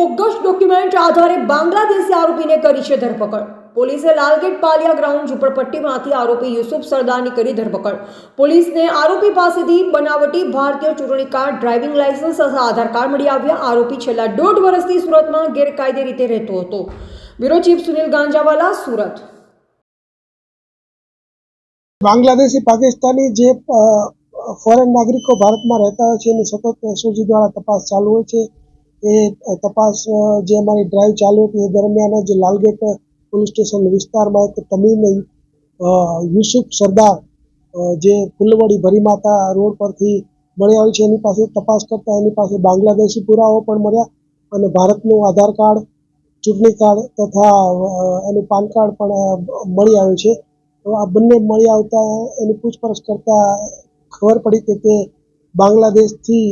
Bogus document આધારે બાંગ્લાદેશી આરોપીને કરી છે ધરપકડ. પોલીસે લાલગેટ પાલિયા ગ્રાઉન્ડ ઝુંપડપટ્ટીમાંથી આરોપી યુસુફ સરદારની કરી ધરપકડ. પોલીસને આરોપી પાસેથી બનાવટી ભારતીય ચૂંટણી કાર્ડ, ડ્રાઇવિંગ લાયસન્સ તથા આધાર કાર્ડ મળી આવ્યા. આરોપી છેલ્લા દોઢ વર્ષથી સુરતમાં ગેરકાયદે રીતે રહેતો હતો. Bureau chief Sunil Ganjawala, Surat. Bangladeshi Pakistani જે ફોરેન નાગરિકો ભારતમાં રહેતા હોય છે, એની સતત એસઓજી દ્વારા તપાસ ચાલુ હોય છે. એ તપાસ જે અમારી ડ્રાઈવ ચાલુ હતી, એ દરમિયાન જ લાલગેટ પોલીસ સ્ટેશન વિસ્તારમાં એક તમીમ યુસુફ સરદાર જે ફુલવડી ભરીમાતા રોડ પરથી મળી આવી છે, એની પાસે તપાસ કરતા એની પાસે બાંગ્લાદેશી પુરાવો પણ મળ્યા અને ભારતનું આધાર કાર્ડ, ચૂંટણી કાર્ડ તથા એનું પાન કાર્ડ પણ મળી આવ્યું છે. આ બંને મળી આવતા એની પૂછપરછ કરતા ખબર પડી કે તે બાંગ્લાદેશથી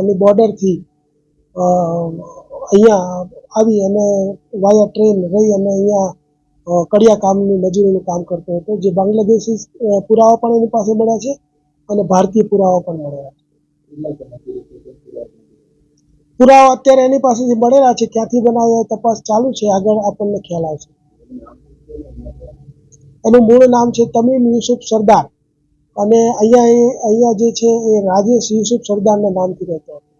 અને બોર્ડરથી અહીંયા આવી અને વાયા ટ્રેન રહી અને અહીંયા કડિયા કામની મજૂરીનું કામ કરતો હતો, જે બાંગ્લાદેશી પુરાવા પણ એની પાસે મળ્યા છે અને ભારતીય પુરાવા પણ મળ્યા છે. પુરાવા અત્યારે એની પાસેથી મળેલા છે, ક્યાંથી બનાવ્યા તપાસ ચાલુ છે, આગળ આપણને ખ્યાલ આવશે. એનું મૂળ નામ છે તમીમ યુસુફ સરદાર. અને અહીંયા અહીંયા જે છે એ રાજેશ યુસુફ સરદારના નામથી રહેતો હતો.